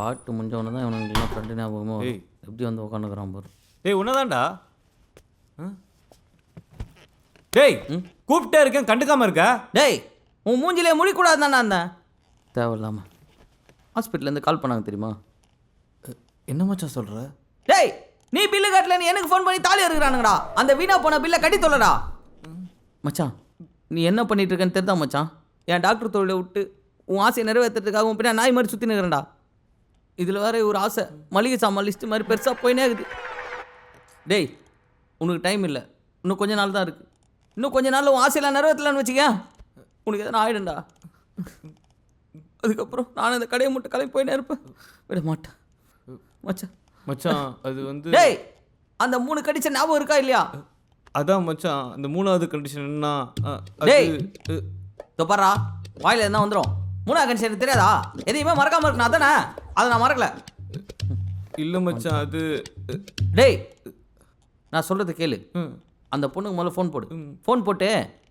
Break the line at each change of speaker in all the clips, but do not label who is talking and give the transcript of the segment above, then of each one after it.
பாட்டு முடிஞ்சவொன்னே தான் இவனுங்கெல்லாம் ஃப்ரெண்டு.
ஏய்.
எப்படி வந்து உட்காந்துக்கிறான் பாரு.
டேய் உன்னதான்டா? டேய் கூப்பிட்டே இருக்கேன் கண்டுக்காம இருக்க.
டேய் உன் மூஞ்சிலே முடிக்கூடாது தானே அந்த. தேவையில்லாம. ஹாஸ்பிட்டல்லேருந்து கால் பண்ணாங்க தெரியுமா?
என்ன மச்சான் சொல்ற?
டேய் நீ பில்லு கட்டலன்னு எனக்கு ஃபோன் பண்ணி தாலி இருக்கிறானுங்கடா அந்த வீணா போன பில்லை கட்டி தொல்லடா. மச்சான் நீ என்ன பண்ணிட்டு இருக்கேன்னு தெரிதா மச்சான் என் டாக்டர் தொழிலை விட்டு உன் ஆசையை நிறைவேற்றுறதுக்காக உன் பின்னா நாய் மாதிரி சுற்றி நிற்கிறேன்டா இதில் வேற ஒரு ஆசை. மளிகை சாமான் லிஸ்ட்டு மாதிரி பெருசாக போயினே இருக்குது. டேய் உனக்கு டைம் இல்லை. இன்னும் கொஞ்ச நாள் தான் இருக்குது இன்னும் கொஞ்ச நாளில் உன் ஆசையெல்லாம் நிறைவேற்றலான்னு வச்சுக்க உனக்கு எதனா ஆயிடும்டா. அதுக்கப்புறம் நான் இந்த கடையை மட்டும் கிளம்பி போயினே இருப்பேன். விட மாட்டேன். மச்சான்.
மச்சான் அது வந்து
டேய் அந்த மூணு கடிச்ச ஞாபகம் இருக்கா இல்லையா?
அதான் மச்சான் அந்த மூணாவது கண்டிஷன் என்ன
டேய். இதோ பாரா வாயில இருந்தா வந்துடும் மூணா கண்டிஷன் தெரியாதா? எதையுமே மறக்காம இருக்கணும் அதானே? அதை நான் மறக்கல.
இல்ல மச்சான் அது
டேய் நான் சொல்றது கேளு.
ம்.
அந்த பொண்ணுக்கு முதல்ல ஃபோன் போடு. ஃபோன் போட்டு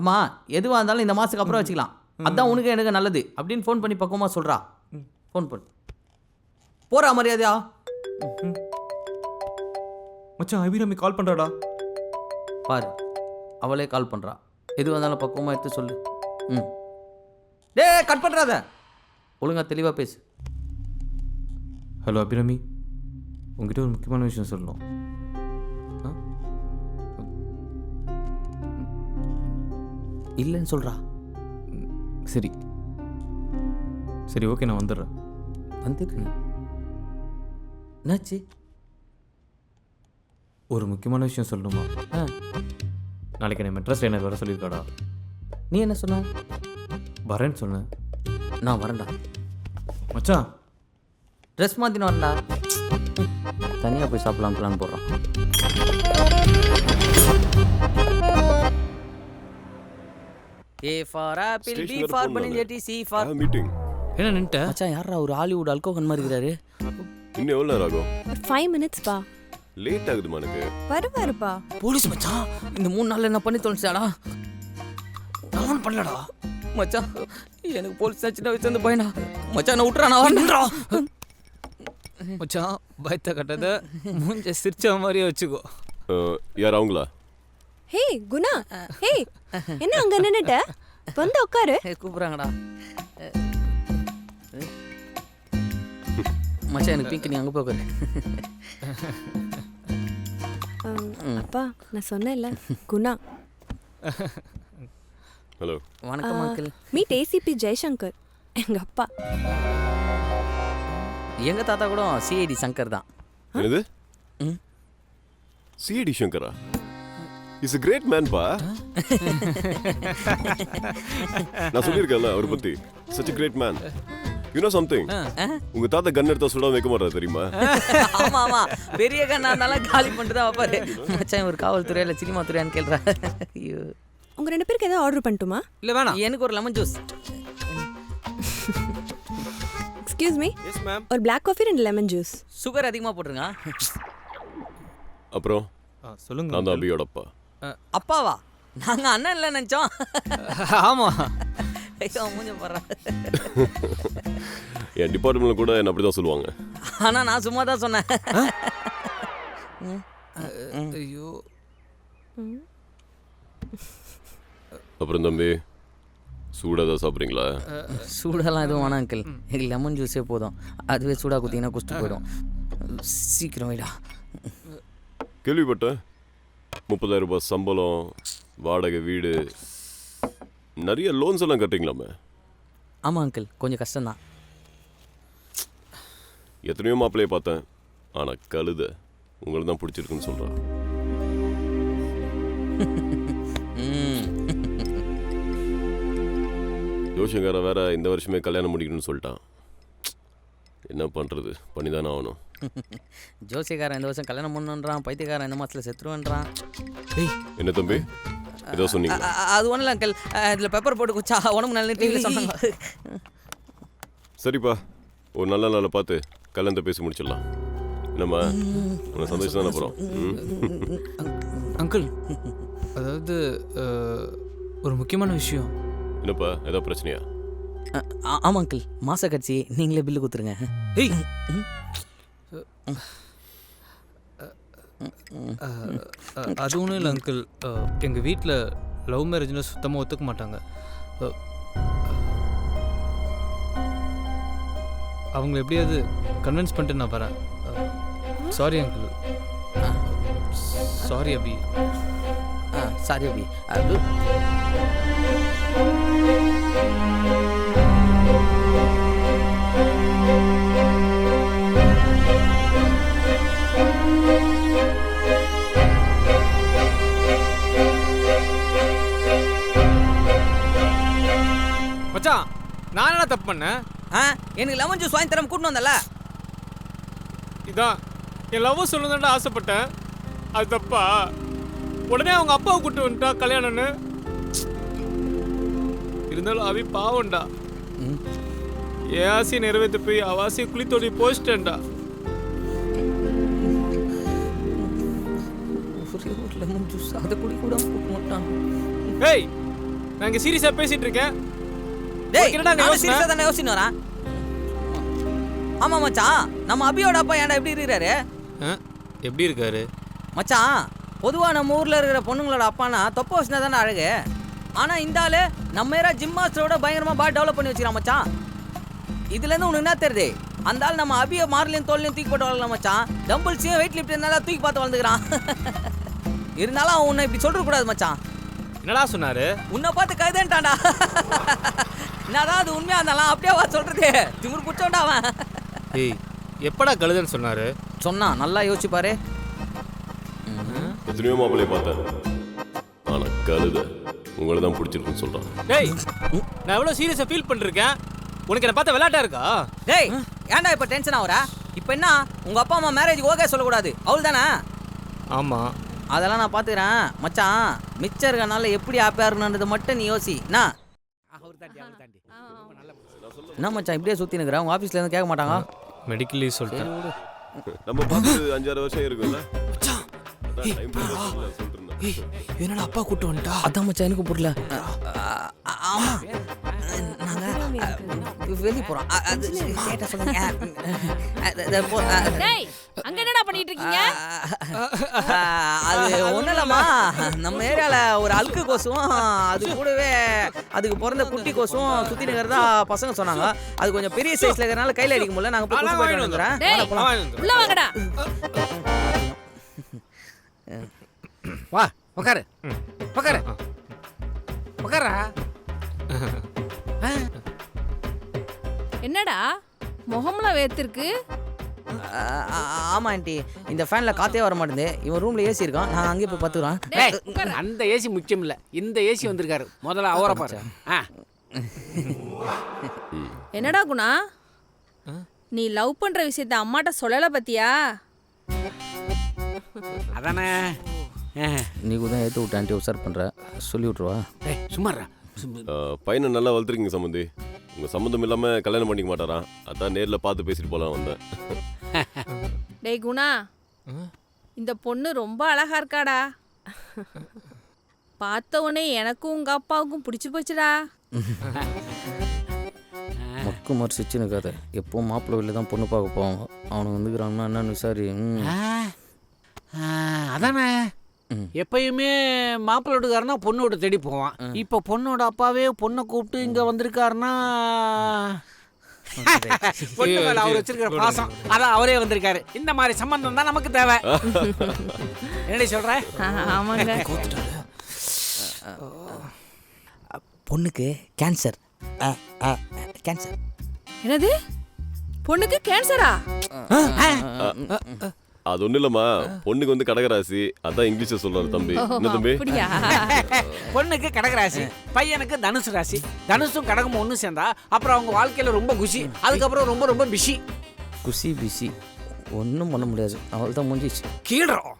ஏம்மா எதுவாக இருந்தாலும் இந்த மாதத்துக்கு அப்புறம் வச்சுக்கலாம். அதான் உனக்கு எனக்கு நல்லது. அப்படின்னு ஃபோன் பண்ணி பக்குவமா சொல்றா. ஃபோன் போடு. போறா மரியாதையா?
மச்சான் அபிராமி கால் பண்றாடா?
பாரு அவளே கால் பண்ணுறா எது வந்தாலும் பக்குவமாக எடுத்து சொல்லு. ம். டேய் கட் பண்ணுறாத ஒழுங்கா தெளிவாக பேசு.
ஹலோ அபிராமி உங்ககிட்ட ஒரு முக்கியமான விஷயம் சொல்லணும்?
இல்லைன்னு சொல்கிறா
சரி. சரி ஓகே நான் வந்துடுறேன்.
வந்துட்டு என்னாச்சு?
ஒரு முக்கியமான விஷயம் சொல்லணுமா?
ஆ.
நாளைக்கு என்ன மெட்ராஸ் ட்ரெயினர் வர சொல்லியிருக்காடா.
நீ என்ன சொன்ன?
வரேன்னு சொன்னேன்.
நான் வரேன்டா.
மச்சான்
ட்ரெஸ் மாற்றின்னு வரேன்டா தனியாக போய் சாப்பிடலாம் பிளான் போடுறான் A for apple B for பனிஞ்சட்டி C for
meeting
என்ன நின்ட்ட
மச்சான் யாரா ஒரு ஹாலிவுட் அல்கோகன் மாதிரி இருக்கிறாரு
இன்னும் எவ்வளோ நேரம் ஆகும்?
ஒரு ஃபைவ் மினிட்ஸ் பா.
லேட் ஆகுதுமா எனக்கு?
வருவாருப்பா.
போலீஸ் மச்சான் இந்த மூணு நாள்ல என்ன பண்ணி தொலைச்சாடா நான் பண்ணலடா. மச்சான் எனக்கு போலீஸ் சின்ன வயசுல இருந்து பயனா. மச்சான் நான் விட்டுறா நான் வரேன்டா.
மச்சான் பயத்தை கட்டத மூஞ்ச சிரிச்ச மாதிரியே வச்சுக்கோ.
யார் அவங்களா?
ஹே குணா. ஹே என்ன அங்க நின்னுட்ட? வந்து உட்காரு
கூப்பிடுறாங்கடா. மச்சான் எனக்கு பிங்க் நீ அங்கே.
அம், அப்பா நான் சொன்னேன்ல குணா.
ஹலோ
வணக்கம் அங்கிள்
மீட் ஏசிபி ஜெய்சங்கர் எங்க அப்பா.
எங்க தாத்தா கூட சிஐடி சங்கர் தான்.
என்னது?
ம்.
சிஐடி சங்கரா? இஸ் கிரேட் மேன் பா. நான் சொல்லியிருக்கேன்ல அவரை பத்தி. Such a great man you know something உங்க தாத்தா கன் எடுத்தா சுடாம வைக்க மாட்டாரு தெரியுமா?
ஆமா ஆமா. பெரிய கண்ணா இருந்தாலும் காலி பண்ணிட்டு தான் வைப்பாரு. மச்சான் ஒரு காவல்துறையா இல்லை சினிமா துறையான்னு கேள்றா ஐயோ.
உங்க ரெண்டு பேருக்கு ஏதாவது ஆர்டர் பண்ணட்டுமா?
இல்ல வேணாம்.
எனக்கு ஒரு lemon juice
excuse me
yes ma'am
ஒரு பிளாக் காஃபி ரெண்டு லெமன் ஜூஸ்
சுகர் அதிகமாக போட்டுருங்க.
அப்புறம்
சொல்லுங்க
நான் தான் அபியோட அப்பா.
அப்பாவா? நாங்க அண்ணன் இல்லை நினச்சோம்.
ஆமா.
ஐயோ மூஞ்ச
என் டிபார்ட்மெண்ட்ல கூட என்ன அப்படிதான் சொல்லுவாங்க.
ஆனா நான் சும்மா தான் சொன்னேன்
ஐயோ.
அப்புறம் தம்பி சூடாக தான் சாப்பிட்றீங்களா?
சூடெல்லாம் எதுவும் வேணாம் அங்கிள் எனக்கு லெமன் ஜூஸே போதும். அதுவே சூடாக குத்திங்கன்னா குஸ்ட்டு போயிடும். சீக்கிரம் வைடா.
கேள்விப்பட்டேன். முப்பதாயிரம் ரூபாய் சம்பளம் வாடகை வீடு. நிறைய லோன்ஸ் எல்லாம் கட்டுறீங்களாமே?
ஆமாம் அங்கிள் கொஞ்சம் கஷ்டம்தான்.
எத்தனையோ மாப்பிள்ளைய பார்த்தேன். ஆனால் கழுத உங்களுக்கு தான் பிடிச்சிருக்குன்னு சொல்கிறான் ஜோஷங்கார வேற இந்த வருஷமே கல்யாணம் முடிக்கணும்னு சொல்லிட்டான். என்ன பண்ணுறது பண்ணி தானே ஆகணும்.
ஜோசியக்காரன் இந்த வருஷம் கல்யாணம் பண்ணுன்றான் பைத்தியக்காரன் இந்த மாதத்தில் செத்துருவேன்றான்.
என்ன தம்பி? ஏதோ சொன்னீங்க
அது ஒன்றும் இல்லை அங்கிள் இதில் பெப்பர் போட்டு குச்சா உடம்பு நல்ல டிவியில் சொன்னாங்க.
சரிப்பா ஒரு நல்ல நாளை பார்த்து கல்யாணத்தை பேசி முடிச்சிடலாம். என்னம்மா உனக்கு சந்தோஷம் தானே அப்புறம் ம்?
அங்கிள் அதாவது ஒரு முக்கியமான விஷயம்.
என்னப்பா ஏதோ பிரச்சனையா?
ஆமாம் அங்கிள் மாச கட்சி நீங்களே பில்லு கொடுத்துருங்க.
அது ஒன்றும் இல்லை அங்கிள் எங்கள் வீட்டில் லவ் மேரேஜ்னு சுத்தமாக ஒத்துக்க மாட்டாங்க. அவங்கள எப்படியாவது கன்வின்ஸ் பண்ணிட்டு நான் வரேன். Sorry uncle sorry Abhi.
ஆ சாரி அபி. அது
மச்சான் நான் என்ன தப்பு பண்ணேன்?
ஆ எனக்கு லெமன் ஜூஸ் வாங்கி தரம் கூட்டின்னு வந்தல
இதான் என் லவ் சொல்லணும்னு ஆசைப்பட்டேன். அது தப்பா? உடனே அவங்க அப்பாவை கூட்டு வந்துட்டா கல்யாணம்னு. இருந்தாலும் அவி பாவம்டா. நிறைவேற்ற போய் அவ ஆசையை குளித்தோடி போச்சிட்டேன்டா.
ஒரே ஒரு லெமன் ஜூஸ் அதை குடி கூட கொடுக்க மாட்டான்.
ஏய் நான் இங்க சீரியஸா பேசிட்டு இருக்கேன்.
டேய்
என்னடா
நான்? சீரியஸா தானே யோசிச்சு வரேன்? ஆமா மச்சான். நம்ம அபியோட அப்பா ஏன்டா எப்படி இருக்கிறாரு?
எப்படி இருக்காரு?
மச்சான் பொதுவா நம்ம ஊர்ல இருக்கிற பொண்ணுங்களோட அப்பானா தொப்பை வச்சுனா தானே அழகு? ஆனா இந்த ஆளு நம்ம ஏரா ஜிம் மாஸ்டரோட பயங்கரமா பாடி டெவலப் பண்ணி வச்சுக்கிறான் மச்சான். இதுல இருந்து உனக்கு என்ன தெரியுது? அந்த ஆள் நம்ம அபிய மார்லையும் தோல்லையும் தூக்கி போட்டு வளரலாம் மச்சான். டம்பிள்ஸையும் வெயிட் லிஃப்ட் இருந்தாலும் தூக்கி பார்த்து வளர்ந்துக்கிறான். இருந்தாலும் அவன் உன்னை இப்படி சொல்ற கூடாது மச்சான்.
என்னடா சொன்னாரு?
உன்னை பார்த்து கைதேன்ட்டான்டா. என்னதான் அது உண்மையா இருந்தாலும் அப்படியே வா சொல்றது. திமிர் பிடிச்சோண்டா அவன்.
ஏய் எப்படா கழுதுன்னு சொன்னாரு?
சொன்னான் நல்லா யோசிச்சு பாரு
எத்தனையோ மாப்பிள்ளைய பார்த்தேன் ஆனா கழுத. உங்களை தான் பிடிச்சிருக்குன்னு சொல்றான்.
டேய் நான் எவ்வளவு சீரியஸா ஃபீல் பண்ணிருக்கேன். உனக்கு என்ன பார்த்தா விளையாட்டா இருக்கா?
டேய் ஏன்டா இப்ப டென்ஷன் ஆகுற இப்ப என்ன? உங்க அப்பா அம்மா மேரேஜ் ஓகே சொல்லக்கூடாது. அவள் தானே?
ஆமா.
அதெல்லாம் நான் பாத்துக்கிறேன். மச்சான் மிச்சம் இருக்கனால எப்படி ஹாப்பியா இருக்கணுன்றது மட்டும் நீ யோசி. என்ன? என்ன மச்சான் இப்படியே சுத்தி நிக்கிற உங்க ஆபீஸ்ல இருந்து கேட்க மாட்டாங்க?
மெடிக்கலி சொல்லிட்டேன்.
நம்ம பார்த்து அஞ்சாறு வருஷம் இருக்கும்ல.
என்னடா அப்பா கூட்டு வந்துட்டா?
அதான் மச்சான் எனக்கு புரியல. ஆமா. நாங்க வெளியே போறோம். அ- அது கேட்ட சொல்லுங்க.
டேய் அங்க என்னடா பண்ணிட்டு இருக்கீங்க
அது நம்ம ஏரியாவில் ஒரு அழுக்கு கொசுவும் அது கூடவே அதுக்கு பிறந்த குட்டி கொசுவும் சுற்றி நிற்கிறதா பசங்க சொன்னாங்க. அது கொஞ்சம் பெரிய சைஸில் இருக்கிறனால கையில் அடிக்க முடியல. நாங்கள் போய் போயிட்டு
உள்ள வாங்கடா.
வா உட்காரு உட்காரு உட்காரா
என்னடா? முகம்லாம் வேர்த்திருக்கு
ஆமாம் ஆண்டி. இந்த ஃபேனில் காற்றே வர மாட்டேங்குது. இவன் ரூமில் ஏசி இருக்கான். நான் அங்கேயே போய் பார்த்துக்குறோம்
டேய் அந்த ஏசி முக்கியம் இல்ல. இந்த ஏசி வந்திருக்காரு. முதல்ல அவரை பாரு. ஆ.
என்னடா குணா? நீ லவ் பண்ற விஷயத்த அம்மாட்ட சொல்லல பத்தியா?
அதானே?
நீ கூட ஏற்று விட்டு ஆண்டி உசார் பண்ணுற சொல்லி விட்ருவா
டேய் சும்மாறா சும்மா
ஆ, பையனை நல்லா வளர்த்துருக்கீங்க சம்மந்தி உங்க சம்மந்தம் இல்லாம கல்யாணம் பண்ணிக்க மாட்டாராம். அதான் நேர்ல பார்த்து பேசிட்டு போலாம் வந்தேன்.
டேய் குணா. இந்த பொண்ணு ரொம்ப அழகா இருக்காடா. பார்த்த உடனே எனக்கும் உங்க அப்பாவுக்கும் பிடிச்சு போச்சுடா.
மக்கு மாதிரி சிச்சுன்னு இருக்காது எப்போ மாப்பிள்ளை வீட்டில் தான் பொண்ணு பார்க்க போவாங்க. அவனுக்கு வந்துக்கிறான்னா என்னன்னு விசாரி
அதானே. எப்பயுமே மாப்பிள்ளை வீட்டுக்காரனா பொண்ணோட தேடி போவான். இப்போ பொண்ணோட அப்பாவே பொண்ணை கூப்பிட்டு இங்க வந்திருக்காருன்னா பொண்ணு மேல அவர் வச்சிருக்கிற பாசம். அதான் அவரே வந்திருக்காரு. இந்த மாதிரி சம்பந்தம் தான் நமக்கு தேவை. என்னடி சொல்ற?
ஆமாங்க.
பொண்ணுக்கு கேன்சர் கேன்சர்
என்னது? பொண்ணுக்கு கேன்சரா
அது ஒண்ணும் இல்லம்மா. பொண்ணுக்கு வந்து கடகராசி. அதான் இங்கிலீஷ்ல சொல்றாரு தம்பி. என்ன தம்பி?
அப்படியா?
பொண்ணுக்கு கடகராசி பையனுக்கு தனுசு ராசி. தனுசும் கடகமும் ஒன்று சேர்ந்தா அப்புறம் அவங்க வாழ்க்கையில ரொம்ப குஷி. அதுக்கப்புறம் ரொம்ப ரொம்ப பிஸி
குசி பிசி ஒன்றும் பண்ண முடியாது. அவள் தான் முடிஞ்சிச்சு
கீழறோம்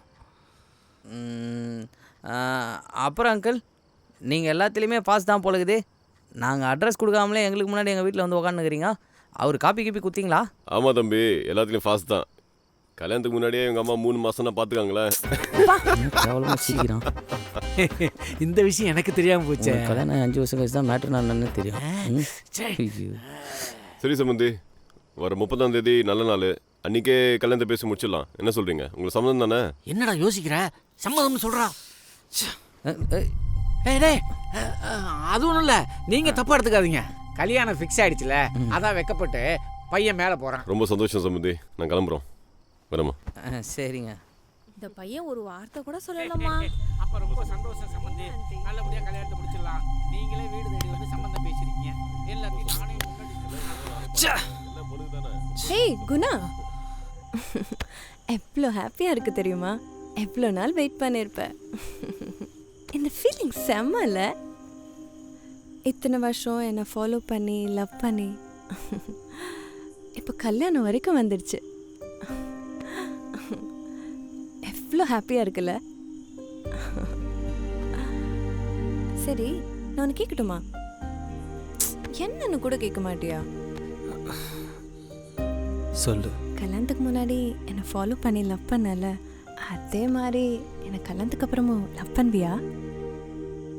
அப்புறம் அங்கிள் நீங்கள் எல்லாத்துலேயுமே பாஸ் தான் போலகுது நாங்கள் அட்ரஸ் கொடுக்காமலே எங்களுக்கு முன்னாடி எங்கள் வீட்டில் வந்து உக்காந்துக்கிறீங்க அவர் காப்பி கீப்பி குத்திங்களா
ஆமா தம்பி. எல்லாத்துலயும் ஃபாஸ்ட் தான். கல்யாணத்துக்கு முன்னாடியே எங்க அம்மா மூணு மாசம் தான் பாத்துக்காங்களே
கேவலமாக சீக்கிரம்
இந்த விஷயம் எனக்கு தெரியாம போச்சே.
உனக்கு கல்யாணம் அஞ்சு வருஷம் கழிச்சு தான் மேட்ரு நான் தெரியும். ம். ஐயோ.
சரி சம்பந்தி வர முப்பதாம் தேதி நல்ல நாள். அன்னைக்கே கல்யாணத்தை பேசி முடிச்சிடலாம். என்ன சொல்றீங்க? உங்களுக்கு சம்மதம் தானே?
என்னடா யோசிக்கிற? சம்மதம்னு சொல்றா. டேய். அஹ், அஹ், அது ஒன்றும் இல்லை. நீங்கள் தப்பாக எடுத்துக்காதீங்க. கல்யாணம் ஃபிக்ஸ் ஆயிடுச்சுல. அதான் வெக்கப்பட்டு பையன் மேலே போகிறான்
ரொம்ப சந்தோஷம் சம்பந்தி. நான் கிளம்புறோம். வரமா?
சரிங்க.
இந்த பையன் ஒரு வார்த்தை கூட சொல்லலாமா
அப்போ ரொம்ப சந்தோஷம் சம்பந்தி. நல்லபடியாக கல்யாணத்தை முடிச்சிடலாம். நீங்களே வீடு தேடி வந்து சம்பந்தம் பேசிருக்கீங்க. எல்லாத்தையும் நானே முன்னாடி
குணா. எவ்வளோ ஹாப்பியாக இருக்கு தெரியுமா? எவ்வளோ நாள் வெயிட் பண்ணியிருப்பேன் இந்த ஃபீலிங் செம்மல இத்தனை வருஷம் என்னை ஃபாலோ பண்ணி லவ் பண்ணி. இப்போ கல்யாணம் வரைக்கும் வந்துடுச்சு எவ்வளோ ஹாப்பியாக இருக்குல்ல? சரி நான் கேட்கட்டுமா என்னன்னு கூட கேட்க மாட்டியா?
சொல்லு.
கல்யாணத்துக்கு முன்னாடி என்னை ஃபாலோ பண்ணி லவ் பண்ணல. அதே மாதிரி என்னை கல்யாணத்துக்கு அப்புறமும் லவ் பண்ணுவியா?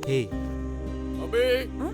ஏய்.
அபே.
ஆ?